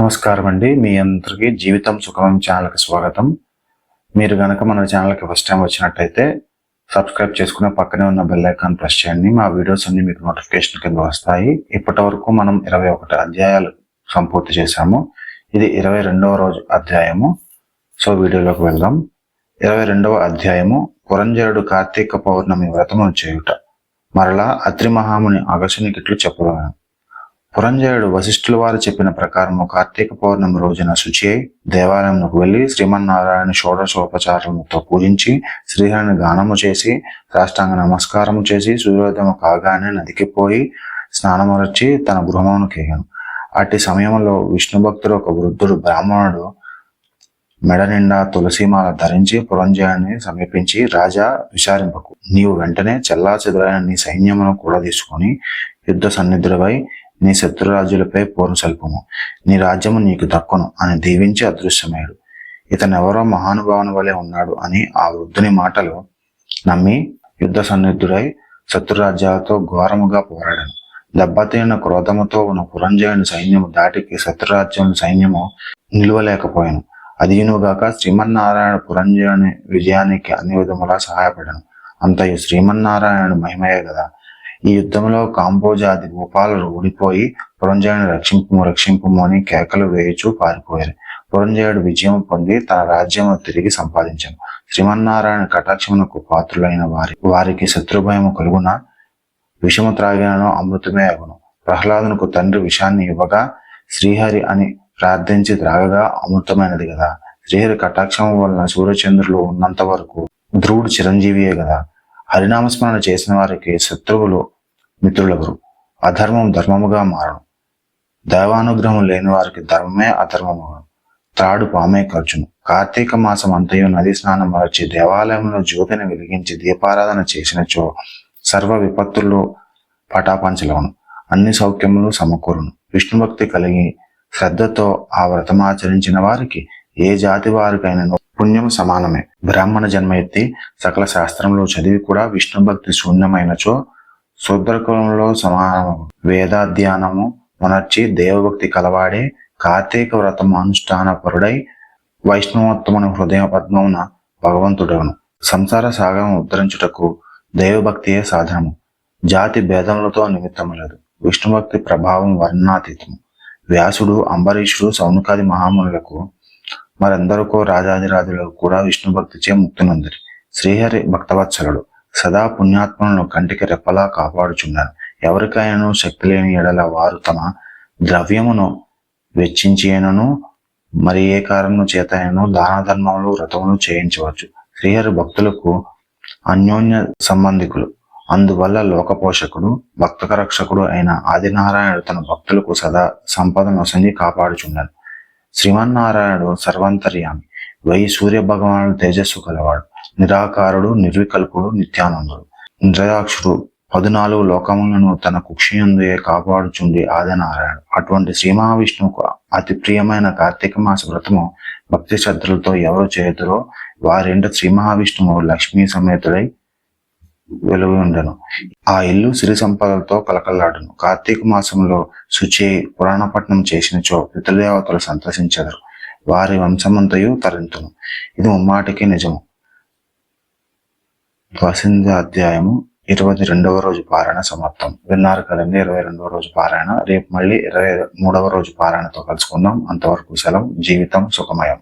నమస్కారం అండి మీ అందరికీ జీవితం సుఖం ఛానల్కి స్వాగతం. మీరు గనక మన ఛానల్కి ఫస్ట్ టైం వచ్చినట్టయితే సబ్స్క్రైబ్ చేసుకున్న పక్కనే ఉన్న బెల్ ఐకాన్ ప్రెస్ చేయండి. మా వీడియోస్ అన్ని మీకు నోటిఫికేషన్ కింద వస్తాయి. ఇప్పటి వరకు మనం ఇరవై ఒకటి అధ్యాయాలు సంపూర్తి చేశాము. ఇది ఇరవై రెండవ రోజు అధ్యాయము. సో వీడియోలోకి వెళ్దాం. ఇరవై రెండవ అధ్యాయము. పురంజరుడు కార్తీక పౌర్ణమి వ్రతమును చేయుట. మరలా అత్రి మహాముని అగసునికిట్లు చెప్పగలను పురంజయుడు వశిష్ఠుల వారు చెప్పిన ప్రకారము కార్తీక పౌర్ణమి రోజున శుచి అయి దేవాలయంకు వెళ్ళి శ్రీమన్నారాయణ షోడశోపచారములతో పూజించి శ్రీహరిని గానము చేసి సాష్టాంగ నమస్కారము చేసి సూర్యోదయం కాగానే నదికి పోయి స్నానమరచి తన గృహమును కేయను అట్టి సమయంలో విష్ణు భక్తుడు ఒక వృద్ధుడు బ్రాహ్మణుడు మెడ నిండా తులసీమాల ధరించి పురంజయాన్ని సమీపించి రాజా విచారింపకు. నీవు వెంటనే చెల్లా చెదురైన నీ సైన్యమును కూడా తీసుకొని యుద్ధ సన్నిధులపై నీ శత్రురాజులపై పోరు నీ రాజ్యము నీకు దక్కును అని దీవించి అదృశ్యమయ్యాడు ఇతనెవరో మహానుభావుని వలె ఉన్నాడు అని ఆ వృద్ధుని మాటలు నమ్మి యుద్ధ సన్నిధుడై శత్రురాజ్యాలతో ఘోరముగా పోరాడాను. దెబ్బతిన క్రోధముతో ఉన్న పురంజయుని సైన్యము దాటికి శత్రురాజ్యం సైన్యము నిలువలేకపోయాను. అదీనుగాక శ్రీమన్నారాయణ పురంజయుని విజయానికి అన్ని విధములా సహాయపడను. అంతయు శ్రీమన్నారాయణ మహిమయే కదా ఈ యుద్ధంలో కాంబోజాది గోపాలరు ఓడిపోయి పురంజయుని రక్షింపు రక్షింపుము అని కేకలు వేయుచు పారిపోయారు. పురంజయుడు విజయం పొంది తన రాజ్యము తిరిగి సంపాదించాను శ్రీమన్నారాయణ కటాక్షమునకు పాత్రులైన వారి వారికి శత్రుభయము కలుగున? విషము త్రాగినను అమృతమే అగును. ప్రహ్లాదునకు తండ్రి విషాన్ని ఇవ్వగా శ్రీహరి అని ప్రార్థించి త్రాగగా అమృతమైనది కదా శ్రీహరి కటాక్షం వలన సూర్యచంద్రులు ఉన్నంత వరకు ధ్రువుడు చిరంజీవియే కదా హరినామస్మరణ చేసిన వారికి శత్రువులు మిత్రులగురు. అధర్మం ధర్మముగా మారను. దైవానుగ్రహం లేని వారికి ధర్మమే అధర్మము త్రాడు పామే ఖర్చును. కార్తీక మాసం అంతయు నది స్నానం మరచి దేవాలయంలో జ్యోతిని వెలిగించి దీపారాధన చేసినచో సర్వ విపత్తులు పటాపంచలవును. అన్ని సౌఖ్యములు సమకూరును. విష్ణు భక్తి కలిగి శ్రద్ధతో ఆ వ్రతమాచరించిన వారికి ఏ జాతి వారికైనా పుణ్యం సమానమే. బ్రాహ్మణ జన్మ ఎత్తి సకల శాస్త్రంలో చదివి కూడా విష్ణు భక్తి శూన్యమైనచో శూద్రకులంలో సమానము. వేదాధ్యానము మనర్చి దేవభక్తి కలవాడే కార్తీక వ్రతం అనుష్ఠాన పరుడై వైష్ణవోత్తముని హృదయ పద్మమున భగవంతుడవును సంసార సాగరం ఉద్ధరించుటకు దైవభక్తియే సాధనము. జాతి భేదములతో నిమిత్తము లేదు విష్ణుభక్తి ప్రభావం వర్ణాతీతము. వ్యాసుడు అంబరీషుడు సౌనుకాది మహామునులకు మరెందరికో రాజాదిరాజులకు కూడా విష్ణు భక్తిచే ముక్తినందిరి. శ్రీహరి భక్తవత్సలుడు. సదా పుణ్యాత్మలను కంటికి రెప్పలా కాపాడుచున్నారు ఎవరికైనాను శక్తి లేని ఎడల వారు తమ ద్రవ్యమును వెచ్చించేనను మరి ఏ కారణం చేతనను దాన ధర్మములు వ్రతములు చేయించవచ్చు. శ్రీహరి భక్తులకు అన్యోన్య సంబంధికులు. అందువల్ల లోకపోషకుడు భక్తక రక్షకుడు అయిన ఆదినారాయణుడు తన భక్తులకు సదా సంపదను వసంగి కాపాడుచున్నాడు. శ్రీమన్నారాయణుడు సర్వంతర్యామి. వై సూర్య భగవానుడు తేజస్సు కలవాడు. నిరాకారుడు నిర్వికల్పుడు నిత్యానందుడు. నిరయాక్షుడు పదునాలుగు లోకములను తన కుక్షియందుయే కాపాడుచుండి ఆదినారాయణుడు. అటువంటి శ్రీ మహావిష్ణువుకు అతి ప్రియమైన కార్తీక మాస వ్రతము భక్తి శ్రద్ధలతో ఎవరు చేతురో వారింట శ్రీ మహావిష్ణువు లక్ష్మీ సమేతుడై వెలుగు ఉండను. ఆ ఇల్లు సిరి సంపదలతో కలకల్లాడును. కార్తీక మాసంలో శుచి పురాణపట్నం చేసినచో పితృదేవతలు సంతసించెదరు వారి వంశమంతయు తరింతును. ఇది ముమ్మాటికి నిజము. వసంత అధ్యాయము ఇరవై రెండవ రోజు పారాయణ సమాప్తం. విన్నారు కదండి ఇరవై రెండవ రోజు పారాయణ. రేపు మళ్ళీ ఇరవై మూడవ రోజు పారాయణతో కలుసుకుందాం. అంతవరకు సెలవు. జీవితం సుఖమయం.